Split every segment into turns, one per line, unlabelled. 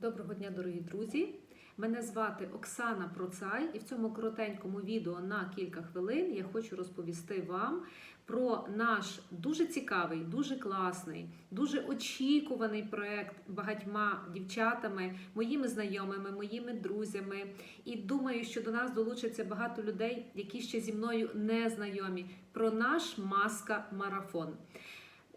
Доброго дня, дорогі друзі! Мене звати Оксана Процай, і в цьому коротенькому відео на кілька хвилин я хочу розповісти вам про наш дуже цікавий, дуже класний, дуже очікуваний проект багатьма дівчатами, моїми знайомими, моїми друзями. І думаю, що до нас долучиться багато людей, які ще зі мною не знайомі. Про наш маска марафон.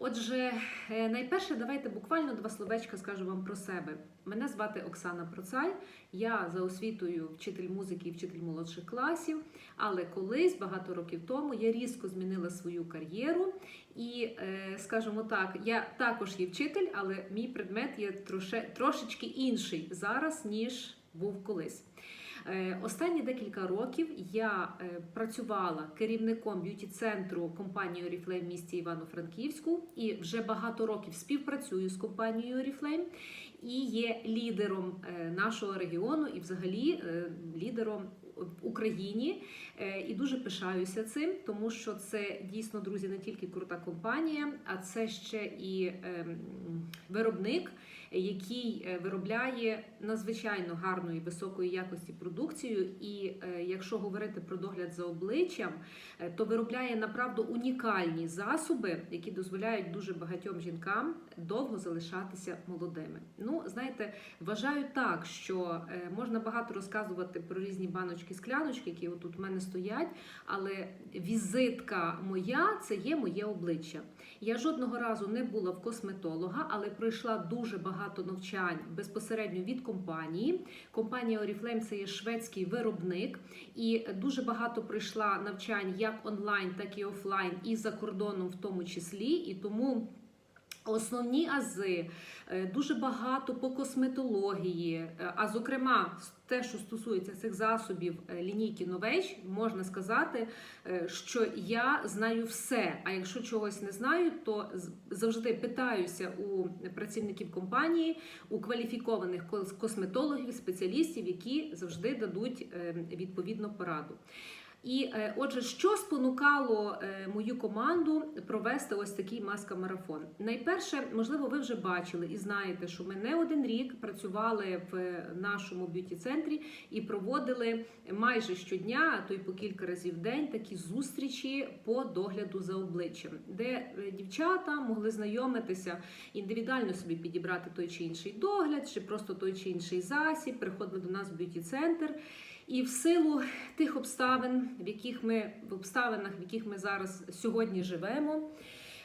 Отже, е, найперше, давайте буквально два словечка скажу вам про себе. Мене звати Оксана Процай. Я за освітою вчитель музики і вчитель молодших класів. Але колись, багато років тому, я різко змінила свою кар'єру. І, е, скажімо так, я також є вчитель, але мій предмет є троше, трошечки інший зараз, ніж був колись. Е, Останні декілька років я е, працювала керівником б'юті-центру компанії Oriflame в місті Івано-Франківську і вже багато років співпрацюю з компанією Oriflame і є лідером е, нашого регіону і, взагалі, лідером Україні. Е, І дуже пишаюся цим, тому що це дійсно, друзі, не тільки крута компанія, а це ще і ем, виробник, який е, виробляє надзвичайно гарної високої якості продукцію. І е, якщо говорити про догляд за обличчям, то виробляє направду унікальні засоби, які дозволяють дуже багатьом жінкам довго залишатися молодими. Ну, знаєте, вважаю так, що можна багато розказувати про різні баночки, скляночки, які отут в мене стоять, але візитка моя це є моє обличчя. Я жодного разу не була в косметолога, але пройшла дуже багато навчань безпосередньо від компанії. Компанія Oriflame – це є шведський виробник, і дуже багато пройшла навчань як онлайн, так і офлайн, і за кордоном в тому числі. І тому. Основні ази, е, дуже багато по косметології, е, а зокрема, те, що стосується цих засобів е, лінійки Novage, можна сказати, що я знаю все. А якщо чогось не знаю, то завжди питаюся у працівників компанії, у кваліфікованих кос- косметологів, спеціалістів, які завжди дадуть відповідну пораду. І е, отже, що спонукало е, мою команду провести ось такий маска-марафон? Найперше, можливо, ви вже бачили і знаєте, що ми не один рік працювали в нашому б'юті-центрі і проводили майже щодня, а то й по кілька разів в день, такі зустрічі по догляду за обличчям, де е, дівчата могли знайомитися індивідуально собі підібрати той чи інший догляд, чи просто той чи інший засіб, приходили до нас в б'юті-центр. І в силу тих обставин, в яких ми в обставинах, в яких ми зараз сьогодні живемо,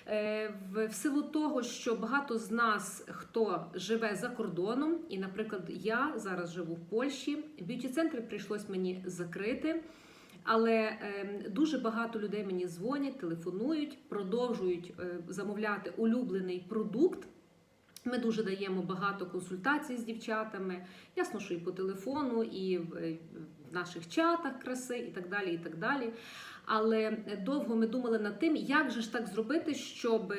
е, в, силу того, що багато з нас хто живе за кордоном, і, наприклад, я зараз живу в Польщі, б'юті-центри прийшлось мені закрити. Але е, дуже багато людей мені дзвонять, телефонують, продовжують е, замовляти улюблений продукт. Ми дуже даємо багато консультацій з дівчатами, ясно, що і по телефону, і в, е, наших чатах краси, і так далі. і так далі. Але довго ми думали над тим, як же ж так зробити, щоб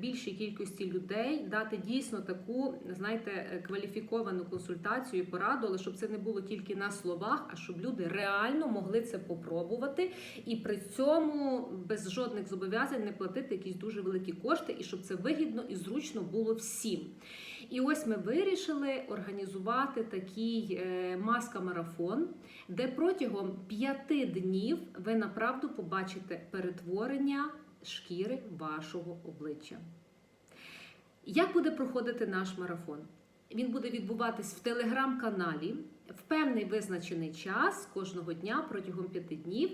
більшій кількості людей дати дійсно таку, знаєте, кваліфіковану консультацію і пораду, але щоб це не було тільки на словах, а щоб люди реально могли це попробувати і при цьому без жодних зобов'язань не платити якісь дуже великі кошти, і щоб це вигідно і зручно було всім. І ось ми вирішили організувати такий е, маска-марафон, де протягом п'яти днів ви направду побачите перетворення шкіри вашого обличчя. Як буде проходити наш марафон? Він буде відбуватись в телеграм-каналі в певний визначений час кожного дня протягом п'яти днів.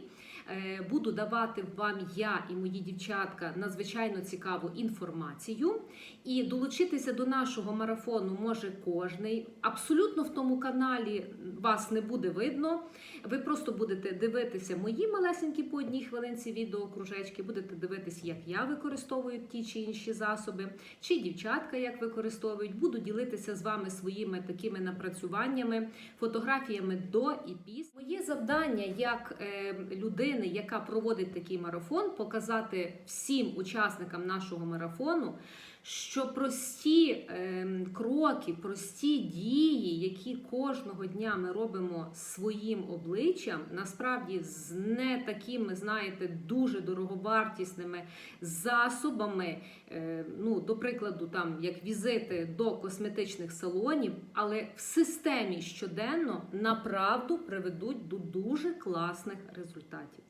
Е, Буду давати вам я і мої дівчатка надзвичайно цікаву інформацію. І долучитися до нашого марафону може кожний. Абсолютно в тому каналі вас не буде видно. Ви просто будете дивитися мої малесенькі по одній хвилинці відеокружечки, будете дивитися, як я використовую ті чи інші засоби, чи дівчатка як використовують. Буду ділитися з вами своїми такими напрацюваннями, фотографіями до і після. Моє завдання як е, людини, людини, яка проводить такий марафон, показати всім учасникам нашого марафону, що прості ем, кроки, прості дії, які кожного дня ми робимо своїм обличчям, насправді з не такими, знаєте, дуже дороговартісними засобами, е, ну, до прикладу, там як візити до косметичних салонів, але в системі щоденно направду приведуть до дуже класних результатів.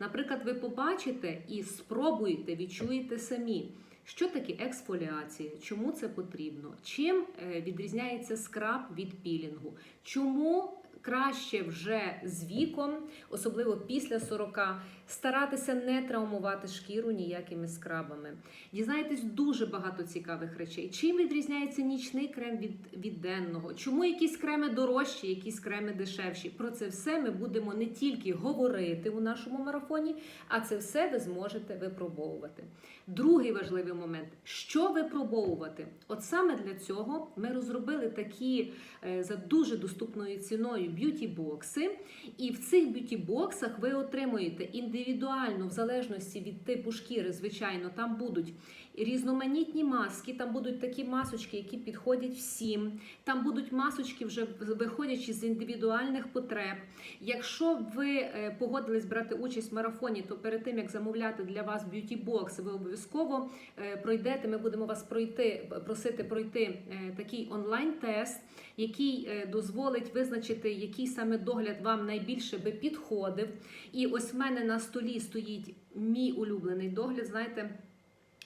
Наприклад, ви побачите і спробуєте, відчуєте самі. Що таке ексфоліація? Чому це потрібно? Чим е, відрізняється скраб від пілінгу? Чому краще вже з віком, особливо після 40, старатися не травмувати шкіру ніякими скрабами? Дізнаєтесь дуже багато цікавих речей. Чим відрізняється нічний крем від, від денного? Чому якісь креми дорожчі, якісь креми дешевші? Про це все ми будемо не тільки говорити у нашому марафоні, а це все ви зможете випробовувати. Другий важливий момент: що випробовувати? От саме для цього ми розробили такі е, за дуже доступною ціною б'юті-бокси. І в цих б'юті-боксах ви отримуєте індивідуально, в залежності від типу шкіри, звичайно, там будуть різноманітні маски, там будуть такі масочки, які підходять всім. Там будуть масочки, вже виходячи з індивідуальних потреб. Якщо ви е, погодились брати участь в марафоні, то перед тим як замовляти для вас б'юті-бокс, ви обов'язково е, пройдете. Ми будемо вас пройти, просити пройти е, такий онлайн-тест, який дозволить визначити, який саме догляд вам найбільше би підходив. І ось в мене на столі стоїть мій улюблений догляд. Знаєте.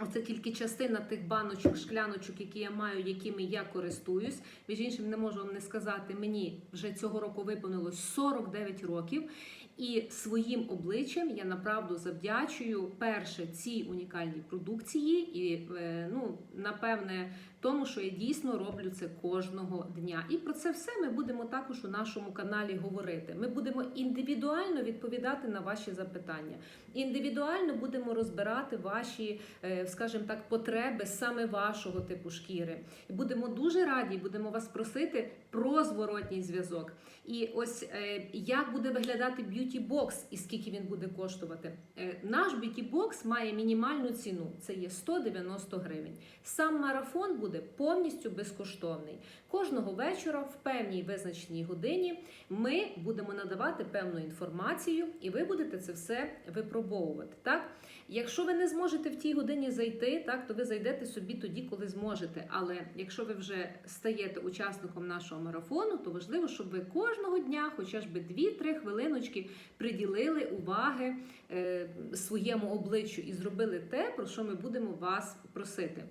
Оце тільки частина тих баночок, шкляночок, які я маю, якими я користуюсь. Між іншим, не можу вам не сказати, мені вже цього року виповнилось 49 років. І своїм обличчям я направду завдячую перше цій унікальній продукції, і е, ну напевне тому, що я дійсно роблю це кожного дня. І про це все ми будемо також у нашому каналі говорити. Ми будемо індивідуально відповідати на ваші запитання. Індивідуально будемо розбирати ваші, е, скажімо так, потреби саме вашого типу шкіри. І будемо дуже раді, будемо вас просити про зворотній зв'язок. І ось е, як буде виглядати б'юті-бокс і скільки він буде коштувати. Е, наш б'юті-бокс має мінімальну ціну, це є 190 гривень. Сам марафон буде повністю безкоштовний. Кожного вечора в певній визначеній годині ми будемо надавати певну інформацію, і ви будете це все випробовувати. Так? Якщо ви не зможете в тій годині зайти, так то ви зайдете собі тоді, коли зможете. Але якщо ви вже стаєте учасником нашого марафону, то важливо, щоб ви кожного дня, хоча б 2-3 хвилиночки, приділили уваги е, своєму обличчю і зробили те, про що ми будемо вас просити.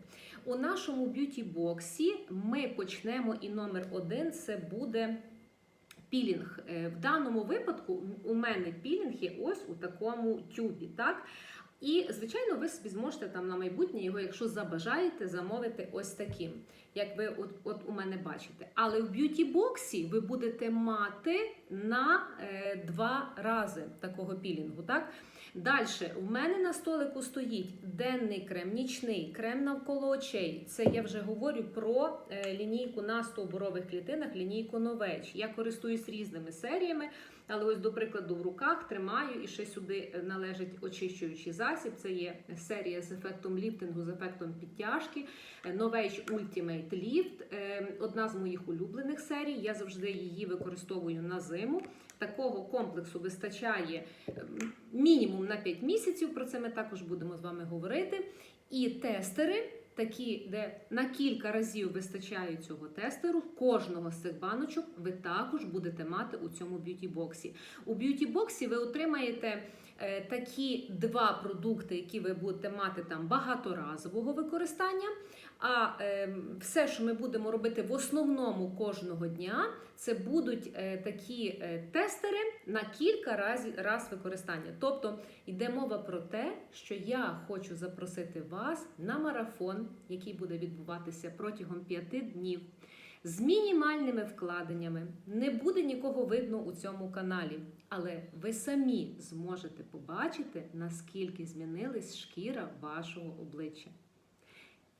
У нашому б'юті-боксі ми почнемо і номер один це буде. Пілінг. Е, В даному випадку у мене пілінг є ось у такому тюбі. так? І, звичайно, ви собі зможете там на майбутнє його, якщо забажаєте, замовити ось таким, як ви от, от у мене бачите. Але в б'юті-боксі ви будете мати на е, два рази такого пілінгу. так? Далі, в мене на столику стоїть денний крем, нічний, крем навколо очей. Це я вже говорю про е, лінійку на стовбурових клітинах, лінійку новеч. Я користуюсь різними серіями, але ось, до прикладу, в руках тримаю і ще сюди належить очищуючий засіб. Це є серія з ефектом ліфтингу, з ефектом підтяжки. Новеч Ultimate Lift. Е, Одна з моїх улюблених серій. Я завжди її використовую на зиму. Такого комплексу вистачає мінімум на 5 місяців. Про це ми також будемо з вами говорити. І тестери, такі, де на кілька разів вистачає цього тестеру, кожного з цих баночок ви також будете мати у цьому б'юті-боксі. У б'юті-боксі ви отримаєте. е, Такі два продукти, які ви будете мати там багаторазового використання. А е, все, що ми будемо робити в основному кожного дня, це будуть е, такі е, тестери на кілька разів раз використання. Тобто йде мова про те, що я хочу запросити вас на марафон, який буде відбуватися протягом п'яти днів. З мінімальними вкладеннями не буде нікого видно у цьому каналі, але ви самі зможете побачити, наскільки змінилась шкіра вашого обличчя.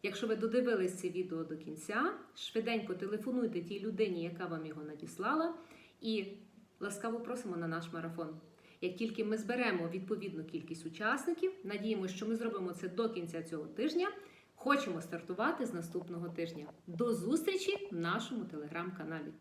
Якщо ви додивились це відео до кінця, швиденько телефонуйте тій людині, яка вам його надіслала, і ласкаво просимо на наш марафон. Як тільки ми зберемо відповідну кількість учасників, надіємося, що ми зробимо це до кінця цього тижня. Хочемо стартувати з наступного тижня. До зустрічі в нашому телеграм-каналі.